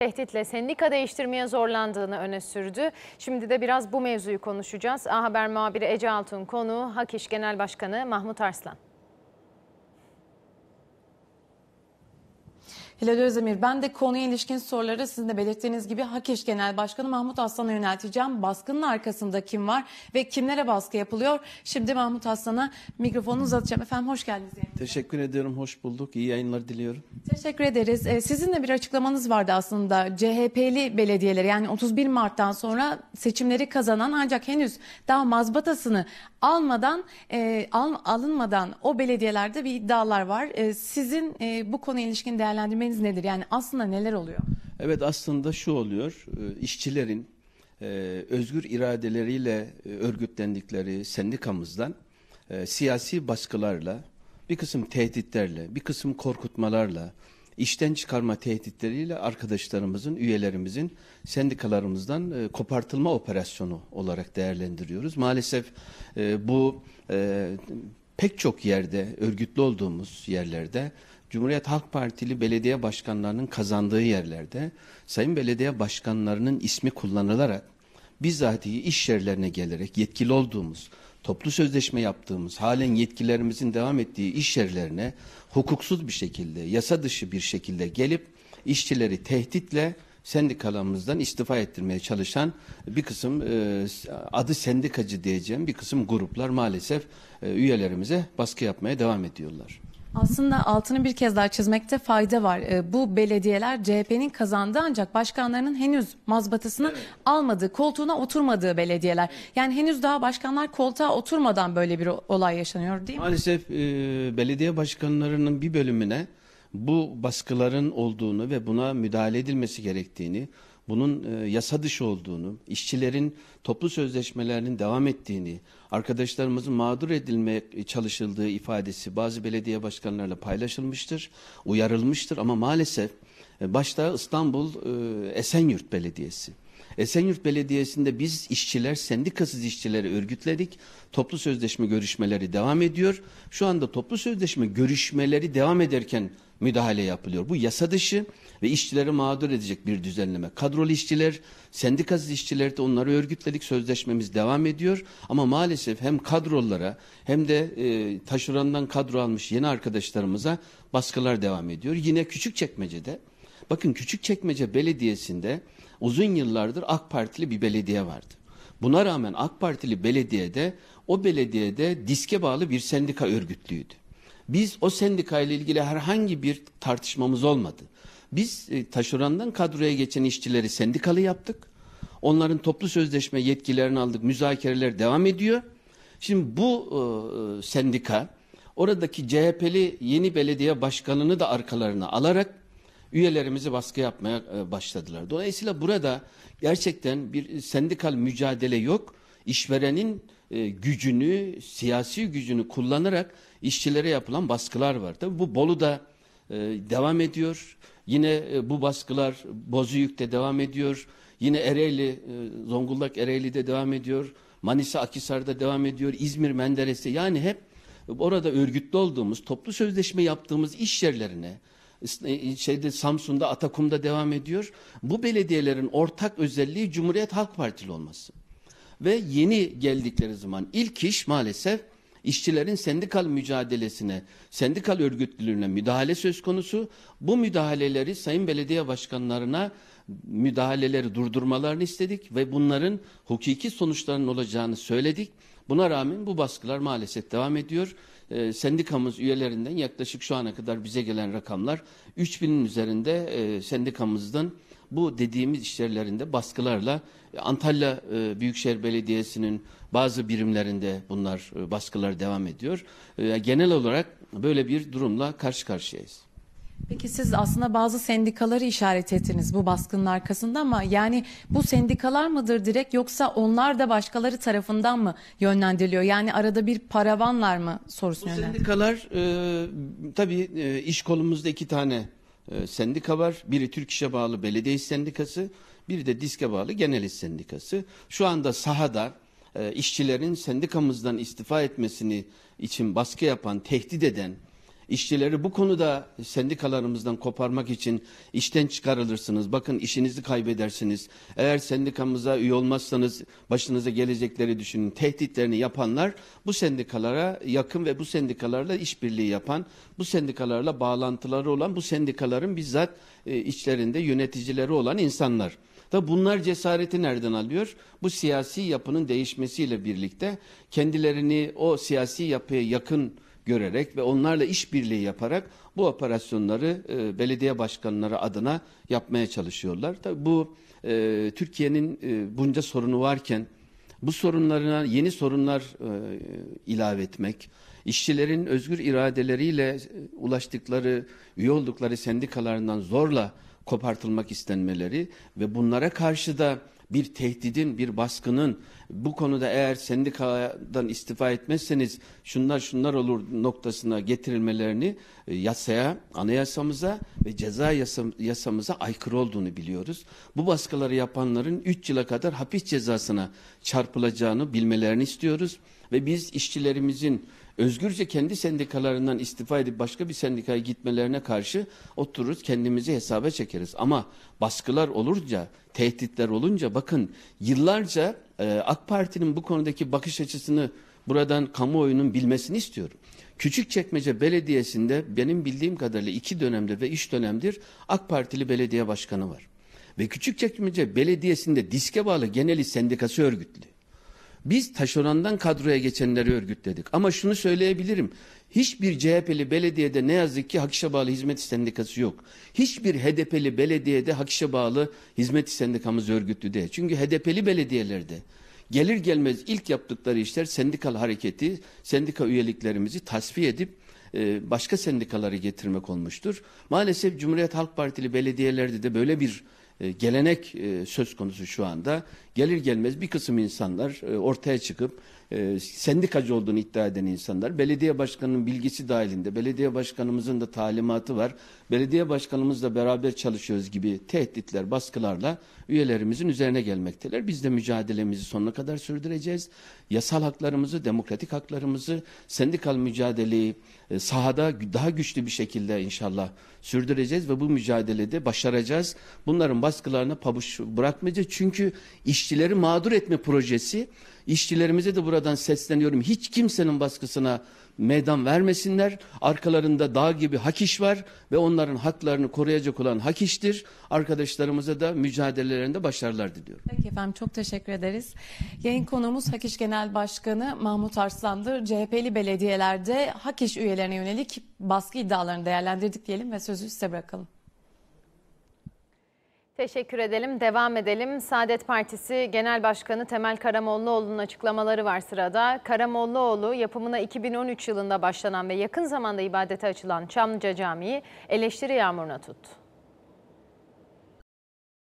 Tehditle sendika değiştirmeye zorlandığını öne sürdü. Şimdi de biraz bu mevzuyu konuşacağız. A Haber muhabiri Ece Altun konu Hak Genel Başkanı Mahmut Arslan. Hilal Özdemir, ben de konuya ilişkin soruları sizin de belirttiğiniz gibi HAKİŞ Genel Başkanı Mahmut Aslan'a yönelteceğim. Baskının arkasında kim var ve kimlere baskı yapılıyor? Şimdi Mahmut Aslan'a mikrofonu uzatacağım. Efendim hoş geldiniz. yayınımıza. Teşekkür ediyorum, hoş bulduk. İyi yayınlar diliyorum. Teşekkür ederiz. Ee, Sizin de bir açıklamanız vardı aslında. CHP'li belediyeleri yani 31 Mart'tan sonra seçimleri kazanan ancak henüz daha mazbatasını almadan e, al, alınmadan o belediyelerde bir iddialar var. E, sizin e, bu konuya ilişkin değerlendirmeniz nedir? Yani aslında neler oluyor? Evet aslında şu oluyor, e, işçilerin e, özgür iradeleriyle e, örgütlendikleri sendikamızdan e, siyasi baskılarla, bir kısım tehditlerle, bir kısım korkutmalarla, işten çıkarma tehditleriyle arkadaşlarımızın, üyelerimizin sendikalarımızdan e, kopartılma operasyonu olarak değerlendiriyoruz. Maalesef e, bu e, pek çok yerde, örgütlü olduğumuz yerlerde, Cumhuriyet Halk Partili belediye başkanlarının kazandığı yerlerde, sayın belediye başkanlarının ismi kullanılarak, bizatihi iş yerlerine gelerek yetkili olduğumuz, toplu sözleşme yaptığımız, halen yetkilerimizin devam ettiği iş yerlerine hukuksuz bir şekilde, yasa dışı bir şekilde gelip işçileri tehditle sendikalarımızdan istifa ettirmeye çalışan bir kısım e, adı sendikacı diyeceğim bir kısım gruplar maalesef e, üyelerimize baskı yapmaya devam ediyorlar. Aslında altını bir kez daha çizmekte fayda var. Ee, Bu belediyeler CHP'nin kazandığı ancak başkanlarının henüz mazbatasını almadığı, koltuğuna oturmadığı belediyeler. Yani henüz daha başkanlar koltuğa oturmadan böyle bir olay yaşanıyor değil mi? Maalesef e, belediye başkanlarının bir bölümüne bu baskıların olduğunu ve buna müdahale edilmesi gerektiğini, bunun e, yasa dışı olduğunu, işçilerin toplu sözleşmelerinin devam ettiğini, arkadaşlarımızın mağdur edilmeye çalışıldığı ifadesi bazı belediye başkanlarıyla paylaşılmıştır, uyarılmıştır ama maalesef e, başta İstanbul e, Esenyurt Belediyesi. Esenyurt Belediyesi'nde biz işçiler, sendikasız işçileri örgütledik. Toplu sözleşme görüşmeleri devam ediyor. Şu anda toplu sözleşme görüşmeleri devam ederken müdahale yapılıyor. Bu yasa dışı ve işçileri mağdur edecek bir düzenleme. Kadrolu işçiler, sendikasız işçiler de onları örgütledik. Sözleşmemiz devam ediyor. Ama maalesef hem kadrolara hem de e, taşerondan kadro almış yeni arkadaşlarımıza baskılar devam ediyor. Yine Küçükçekmece'de Bakın Küçükçekmece Belediyesi'nde uzun yıllardır AK Partili bir belediye vardı. Buna rağmen AK Partili belediyede o belediyede diske bağlı bir sendika örgütlüydü. Biz o sendika ile ilgili herhangi bir tartışmamız olmadı. Biz e, taşerondan kadroya geçen işçileri sendikalı yaptık. Onların toplu sözleşme yetkilerini aldık. Müzakereler devam ediyor. Şimdi bu e, sendika oradaki CHP'li yeni belediye başkanını da arkalarına alarak üyelerimizi baskı yapmaya e, başladılar. Dolayısıyla burada gerçekten bir sendikal mücadele yok. İşverenin e, gücünü, siyasi gücünü kullanarak işçilere yapılan baskılar var. Tabii bu Bolu'da e, devam ediyor. Yine bu baskılar Bozüyük'te devam ediyor. Yine Ereğli, Zonguldak Ereğli'de devam ediyor. Manisa Akhisar'da devam ediyor. İzmir Menderes'te yani hep orada örgütlü olduğumuz, toplu sözleşme yaptığımız iş yerlerine, şeyde Samsun'da, Atakum'da devam ediyor. Bu belediyelerin ortak özelliği Cumhuriyet Halk Partili olması. Ve yeni geldikleri zaman ilk iş maalesef işçilerin sendikal mücadelesine, sendikal örgütlülüğüne müdahale söz konusu. Bu müdahaleleri sayın belediye başkanlarına müdahaleleri durdurmalarını istedik ve bunların hukuki sonuçlarının olacağını söyledik. Buna rağmen bu baskılar maalesef devam ediyor. Ee, sendikamız üyelerinden yaklaşık şu ana kadar bize gelen rakamlar 3000'in üzerinde e, sendikamızdan bu dediğimiz işyerlerinde baskılarla e, Antalya e, Büyükşehir Belediyesi'nin bazı birimlerinde bunlar e, baskılar devam ediyor. E, genel olarak böyle bir durumla karşı karşıyayız. Peki siz aslında bazı sendikaları işaret ettiniz bu baskının arkasında ama yani bu sendikalar mıdır direkt yoksa onlar da başkaları tarafından mı yönlendiriliyor? Yani arada bir paravanlar mı sorusunu Bu sendikalar e, tabii e, iş kolumuzda iki tane e, sendika var. Biri Türk İş'e bağlı Belediye İş Sendikası, biri de DİSK'e bağlı Genel İş Sendikası. Şu anda sahada e, işçilerin sendikamızdan istifa etmesini için baskı yapan, tehdit eden, İşçileri bu konuda sendikalarımızdan koparmak için işten çıkarılırsınız. Bakın işinizi kaybedersiniz. Eğer sendikamıza üye olmazsanız başınıza gelecekleri düşünün. Tehditlerini yapanlar bu sendikalara yakın ve bu sendikalarla işbirliği yapan, bu sendikalarla bağlantıları olan, bu sendikaların bizzat e, içlerinde yöneticileri olan insanlar. Da bunlar cesareti nereden alıyor? Bu siyasi yapının değişmesiyle birlikte kendilerini o siyasi yapıya yakın görerek ve onlarla işbirliği yaparak bu operasyonları e, belediye başkanları adına yapmaya çalışıyorlar. Tabii bu e, Türkiye'nin e, bunca sorunu varken bu sorunlarına yeni sorunlar e, ilave etmek, işçilerin özgür iradeleriyle e, ulaştıkları, üye oldukları sendikalarından zorla kopartılmak istenmeleri ve bunlara karşı da bir tehdidin, bir baskının bu konuda eğer sendikadan istifa etmezseniz şunlar şunlar olur noktasına getirilmelerini e, yasaya, anayasamıza ve ceza yasa- yasamıza aykırı olduğunu biliyoruz. Bu baskıları yapanların 3 yıla kadar hapis cezasına çarpılacağını bilmelerini istiyoruz ve biz işçilerimizin özgürce kendi sendikalarından istifa edip başka bir sendikaya gitmelerine karşı otururuz kendimizi hesaba çekeriz. Ama baskılar olunca, tehditler olunca bakın yıllarca e, AK Parti'nin bu konudaki bakış açısını buradan kamuoyunun bilmesini istiyorum. Küçükçekmece Belediyesi'nde benim bildiğim kadarıyla iki dönemdir ve üç dönemdir AK Partili belediye başkanı var. Ve Küçükçekmece Belediyesi'nde diske bağlı geneli sendikası örgütlü. Biz taşerondan kadroya geçenleri örgütledik. Ama şunu söyleyebilirim. Hiçbir CHP'li belediyede ne yazık ki Hakişe bağlı hizmet sendikası yok. Hiçbir HDP'li belediyede Hakişe bağlı hizmet sendikamız örgütlü değil. Çünkü HDP'li belediyelerde gelir gelmez ilk yaptıkları işler sendikal hareketi, sendika üyeliklerimizi tasfiye edip e, başka sendikaları getirmek olmuştur. Maalesef Cumhuriyet Halk Partili belediyelerde de böyle bir e, gelenek e, söz konusu şu anda. Gelir gelmez bir kısım insanlar e, ortaya çıkıp e, sendikacı olduğunu iddia eden insanlar belediye başkanının bilgisi dahilinde belediye başkanımızın da talimatı var. Belediye başkanımızla beraber çalışıyoruz gibi tehditler, baskılarla üyelerimizin üzerine gelmekteler. Biz de mücadelemizi sonuna kadar sürdüreceğiz. Yasal haklarımızı, demokratik haklarımızı, sendikal mücadeleyi e, sahada daha güçlü bir şekilde inşallah sürdüreceğiz ve bu mücadelede başaracağız. Bunların baskılarına pabuç bırakmayacağız. Çünkü işçileri mağdur etme projesi, işçilerimize de buradan sesleniyorum. Hiç kimsenin baskısına meydan vermesinler. Arkalarında dağ gibi hak iş var ve onların haklarını koruyacak olan hak iştir. Arkadaşlarımıza da mücadelelerinde başarılar diliyorum. Peki efendim çok teşekkür ederiz. Yayın konuğumuz Hakiş Genel Başkanı Mahmut Arslan'dır. CHP'li belediyelerde Hakiş üyelerine yönelik baskı iddialarını değerlendirdik diyelim ve sözü size bırakalım. Teşekkür edelim. Devam edelim. Saadet Partisi Genel Başkanı Temel Karamollaoğlu'nun açıklamaları var sırada. Karamollaoğlu yapımına 2013 yılında başlanan ve yakın zamanda ibadete açılan Çamlıca Camii eleştiri yağmuruna tuttu.